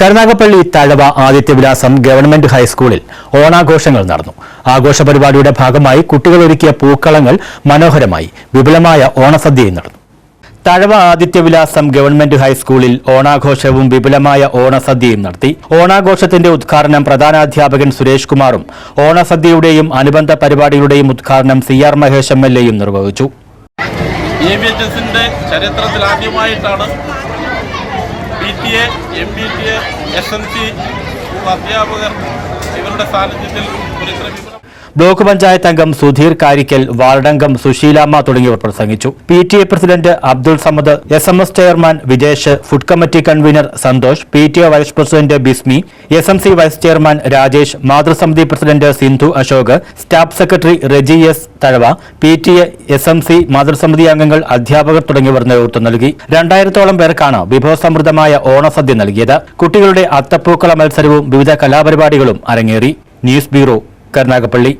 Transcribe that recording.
Karunagappally Thazhava Adityavilasam government ഹൈസ്കൂളിൽ ഓണാഘോഷങ്ങൾ നടന്നു. ആഘോഷ പരിപാടിയുടെ ഭാഗമായി കുട്ടികൾ ഒരുക്കിയ പൂക്കളങ്ങൾ മനോഹരമായി വിപുലമായ ഓണസദ്യയും നടന്നു. തഴവ ആദിത്യവിലാസം ഗവൺമെന്റ് ഹൈസ്കൂളിൽ ഓണാഘോഷവും വിപുലമായ ഓണസദ്യയും നടത്തി. ഓണാഘോഷത്തിന്റെ ഉദ്ഘാടനം പ്രധാനാധ്യാപകൻ സുരേഷ് കുമാറും ഓണസദ്യയുടെയും അനുബന്ധ പരിപാടികളുടെയും ഉദ്ഘാടനം C R Mahesh M L എയും നിർവഹിച്ചു. ചരിത്രത്തിൽ ആദ്യമായിട്ടാണ് A M B T A S N C അധ്യാപകർ ഇവരുടെ സാന്നിധ്യത്തിൽ ഒരു ബ്ലോക്ക് പഞ്ചായത്ത് അംഗം സുധീർ കാരിക്കൽ വാർഡംഗം സുശീലാമ്മ തുടങ്ങിയവർ പ്രസംഗിച്ചു. P T A president Abdul Samad S M S chairman Vijesh food committee convener Santhosh P T A vice president Bismi S M C vice chairman Rajesh മാതൃസമിതി president Sindhu Ashok staff secretary Reji S Thazhava P T S M C മാതൃസമിതി അംഗങ്ങൾ അധ്യാപകർ തുടങ്ങിയവർ നേതൃത്വം നൽകി. രണ്ടായിരത്തോളം പേർക്കാണ് വിഭവസമൃദ്ധമായ ഓണസദ്യ നൽകിയത്. കുട്ടികളുടെ അത്തപ്പൂക്കള മത്സരവും വിവിധ കലാപരിപാടികളും അരങ്ങേറി. News bureau Karunagappally.